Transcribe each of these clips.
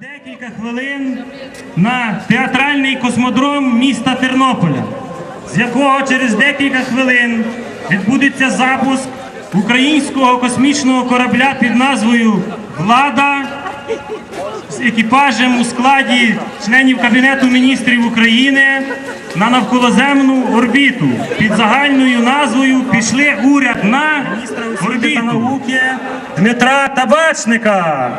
декілька хвилин на театральний космодром міста Тернополя, з якого через декілька хвилин відбудеться запуск українського космічного корабля під назвою Влада з екіпажем у складі членів Кабінету міністрів України на навколоземну орбіту під загальною назвою Пішли уряд на орбіту науки Дмитра Табачника.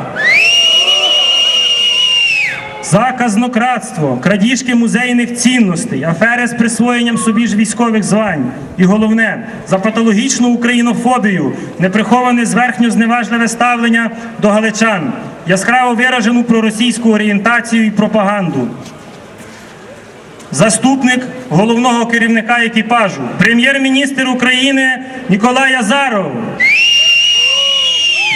За казнократство, крадіжки музейних цінностей, афери з присвоєнням собі ж військових звань. І головне, за патологічну українофобію, неприховане зверхньо зневажливе ставлення до галичан, яскраво виражену проросійську орієнтацію і пропаганду. Заступник головного керівника екіпажу, прем'єр-міністр України Ніколай Азаров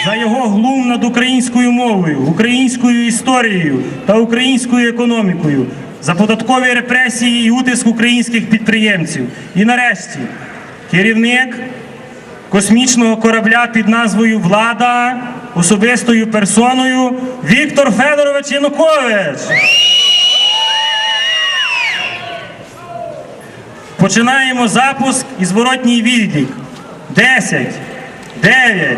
за його глум над українською мовою, українською історією та українською економікою, за податкові репресії і утиск українських підприємців. І нарешті керівник космічного корабля під назвою Влада особистою персоною Віктор Федорович Янукович. Починаємо запуск і зворотній відлік. 10, 9,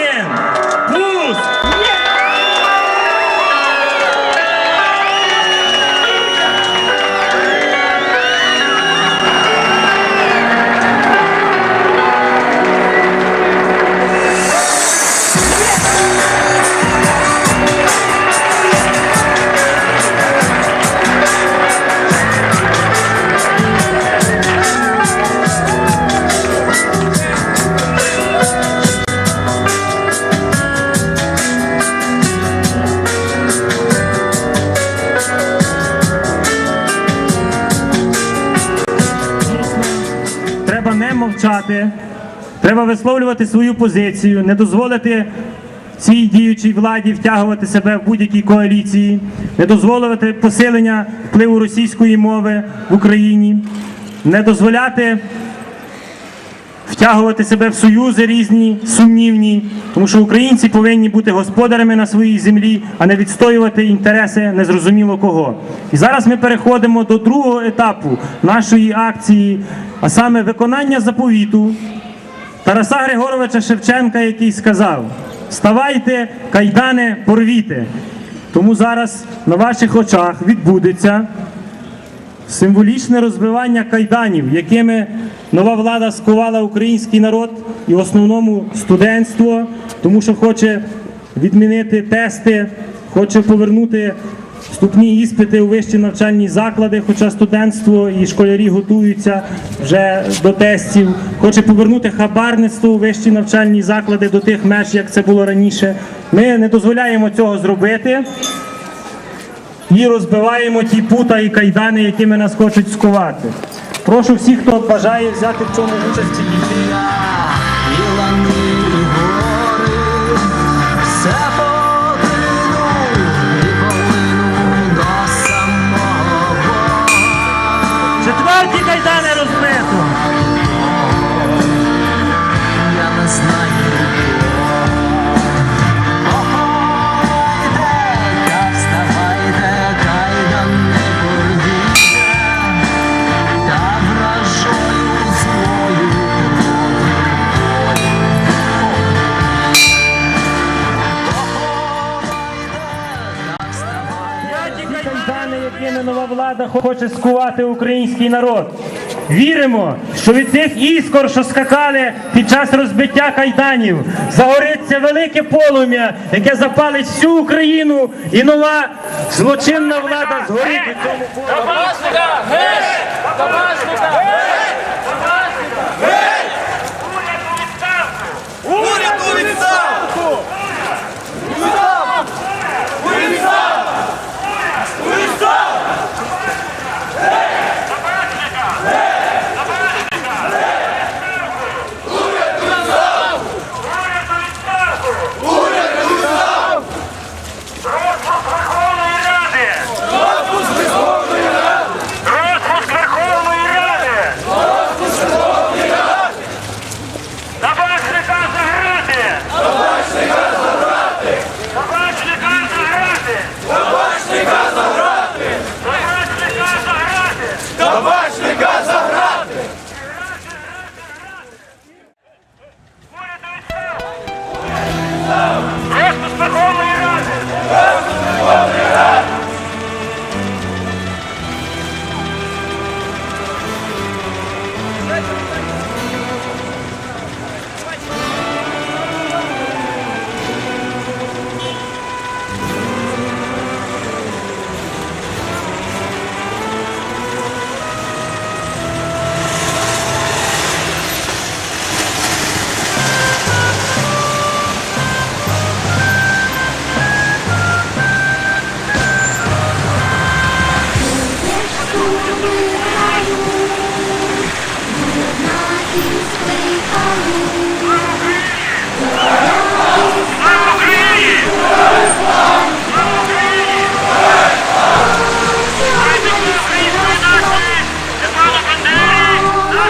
Не треба висловлювати свою позицію, не дозволити цій діючій владі втягувати себе в будь-якій коаліції, не дозволити посилення впливу російської мови в Україні, не дозволяти втягувати себе в союзи різні, сумнівні, тому що українці повинні бути господарями на своїй землі, а не відстоювати інтереси незрозуміло кого. І зараз ми переходимо до другого етапу нашої акції, а саме виконання заповіту Тараса Григоровича Шевченка, який сказав: Вставайте, кайдани, порвіте. Тому зараз на ваших очах відбудеться символічне розбивання кайданів, якими нова влада скувала український народ і в основному студентство, тому що хоче відмінити тести, хоче повернути вступні іспити у вищі навчальні заклади, хоча студентство і школярі готуються вже до тестів, хоче повернути хабарництво у вищі навчальні заклади до тих меж, як це було раніше. Ми не дозволяємо цього зробити і розбиваємо ті пута і кайдани, якими нас хочуть скувати. Прошу всіх, хто бажає взяти в цьому участь. Кайдани, нова влада хоче скувати український народ. Віримо, що від тих іскор, що скакали під час розбиття кайданів, загориться велике полум'я, яке запалить всю Україну, і нова злочинна влада згорить у цьому полум'ї.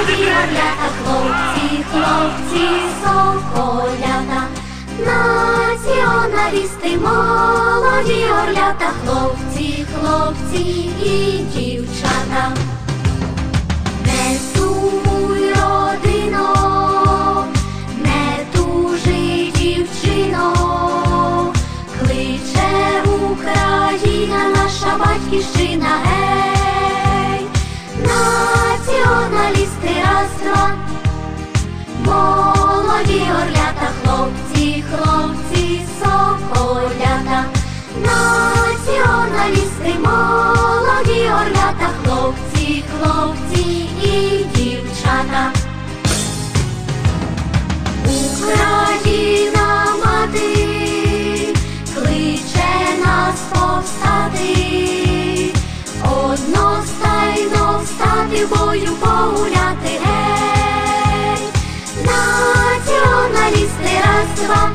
Молоді хлопці, хлопці, соколята, націоналісти, молоді орлята, хлопці, хлопці і дівчата. Не сумуй, родино, не тужи, дівчино, кличе Україна, наша батьківщина, встати, бою погуляти, гей, націоналісти раз, два,